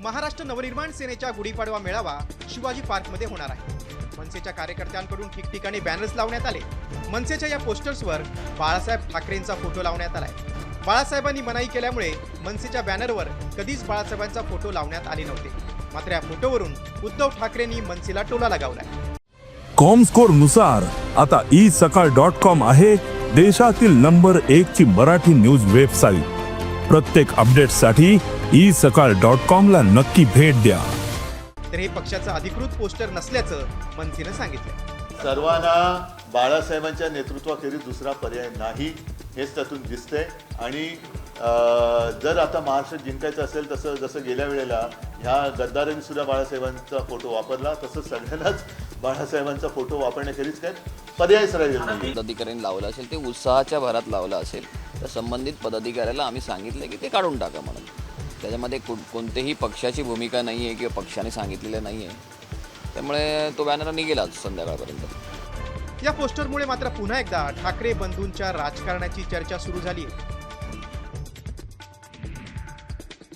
महाराष्ट्र नवनिर्माण सेनेच्या गुढीपाडवा मेळावा शिवाजी पार्कमध्ये होणार आहे. मनसेच्या कार्यकर्त्यांकडून ठिकठिकाणी बॅनर्स लावण्यात आले. मनसेच्या या पोस्टर्सवर बाळासाहेब ठाकरेंचा फोटो लावण्यात आलाय. बाळासाहेबांनी मनाई केल्यामुळे मनसेच्या बॅनरवर कधीच बाळासाहेबांचा फोटो लावण्यात आले नव्हते. मात्र या फोटोवरून उद्धव ठाकरेंनी मनसेला टोला लगावलाय. कॉमस्कोरनुसार आता ई सकाळ डॉट कॉम आहे देशातील नंबर एक ची मराठी न्यूज वेबसाईट प्रत्येक अपडेटसाठी ई सकाळ डॉट कॉम ला नक्की भेट द्या. तर हे पक्षाचं अधिकृत पोस्टर नसल्याचं मनसेनं सांगितलंय सर्वांना बाळासाहेबांच्या नेतृत्वाखेरीज दुसरा पर्याय नाही हेच त्यातून दिसतंय. आणि जर आता महाराष्ट्र जिंकायचं असेल तसं जसं गेल्या वेळेला ह्या गद्दारांनी सुद्धा बाळासाहेबांचा फोटो वापरला तसं सगळ्यांनाच बाळासाहेबांचा फोटो वापरण्याखेरीज काय पर्यायच राहिलेला नाही. पदाधिकाऱ्यांनी लावलं असेल ते उत्साहाच्या भरात लावलं असेल. तर संबंधित पदाधिकाऱ्याला आम्ही सांगितलं की ते काढून टाका म्हणून. त्याच्यामध्ये को कोणतेही पक्षाची भूमिका नाही आहे किंवा पक्षाने सांगितलेलं नाही आहे. त्यामुळे तो बॅनर निघेलाच संध्याकाळपर्यंत. या पोस्टरमुळे मात्र पुन्हा एकदा ठाकरे बंधूंच्या राजकारणाची चर्चा सुरू झाली. आहे